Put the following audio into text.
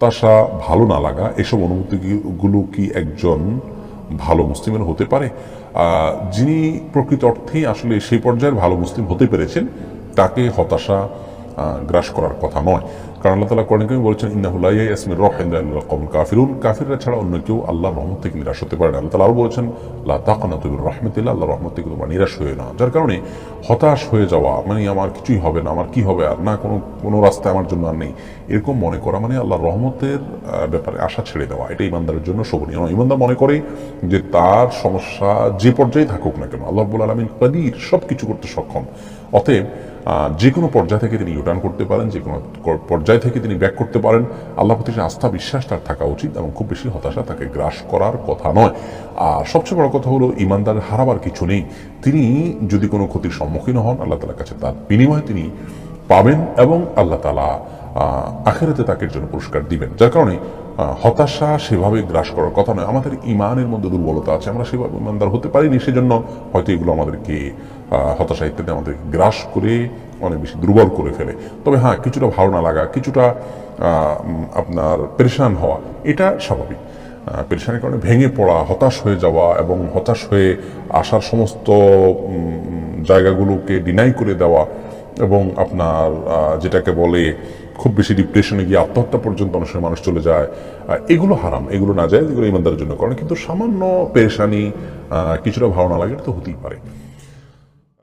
হতাশা ভালো না লাগা, এসব অনুভূতিগুলো কি একজন ভালো মুসলিমের হতে পারে? যিনি প্রকৃত অর্থেই আসলে সেই পর্যায়ের ভালো মুসলিম হতে পেরেছেন, তাকে হতাশা গ্রাস করার কথা নয়। কারণ আল্লাহ তালা কোরআন বলেছেন ইন্নাহুল্লাহ ইয়াসমির রহিন্দা কবুল কাফিরুন। কাফিররা ছাড়া অন্য কেউ আল্লাহ রহমত থেকে নিরাশ হতে পারে না। আল্লাহ তালা আরও বলেছেন, লা তাকানা তুবির রহমতিল্লাহ। আল্লাহ রহমত থেকে তোমরা নিরাশ হয়ে না। যার কারণে হতাশ হয়ে যাওয়া মানে আমার কিছুই হবে না, আমার কি হবে আর না, কোনো কোনো রাস্তা আমার জন্য আর নেই, এরকম মনে করা মানে আল্লাহ রহমতের ব্যাপারে আশা ছেড়ে দেওয়া। এটা ইমানদারের জন্য শোভনীয় নয়। ইমানদার মনে করে যে তার সমস্যা যে পর্যায়ে থাকুক না কেন, আল্লাহ আলমিন কাদির সব কিছু করতে সক্ষম। অতএব যে কোনো পর্যায় থেকে তিনি ইউটার্ন করতে পারেন যে কোনো পর্যায় থেকে তিনি ব্যাক করতে পারেন। আল্লাহ প্রতি আস্থা, বিশ্বাস, তার থাকা উচিত এবং খুব বেশি হতাশা তাকে গ্রাস করার কথা নয়। আর সবচেয়ে বড় কথা হলো, ইমানদার হারাবার কিছু নেই। তিনি যদি কোনো ক্ষতির সম্মুখীন হন, আল্লাহ তালার কাছে তার বিনিময়ে তিনি পাবেন এবং আল্লাহ তালা আখেরাতে তাকে জন্য পুরস্কার দিবেন। যার কারণে হতাশা সেভাবে গ্রাস করার কথা নয়। আমাদের ইমানের মধ্যে দুর্বলতা আছে। আমরা সেভাবে ইমানদার হতে পারিনি, সেজন্য হয়তো এগুলো আমাদেরকে হতাশা ইত্যাদি আমাদের গ্রাস করে অনেক বেশি দুর্বল করে ফেলে। তবে হ্যাঁ কিছুটা ভালো না লাগা, কিছুটা আপনার পেরেশান হওয়া, এটা স্বাভাবিক। পেরেশানির কারণে ভেঙে পড়া, হতাশ হয়ে যাওয়া এবং হতাশ হয়ে আসার সমস্ত জায়গাগুলোকে ডিনাই করে দেওয়া এবং আপনার যেটাকে বলে খুব বেশি ডিপ্রেশনে গিয়ে আত্মহত্যা পর্যন্ত সময় মানুষ চলে যায় এগুলো হারাম, এগুলো না যায়, এগুলো ইমানদারের জন্য করেন কিন্তু সামান্য পেরেশানি কিছুটা ভাবনা লাগে তো হতেই পারে।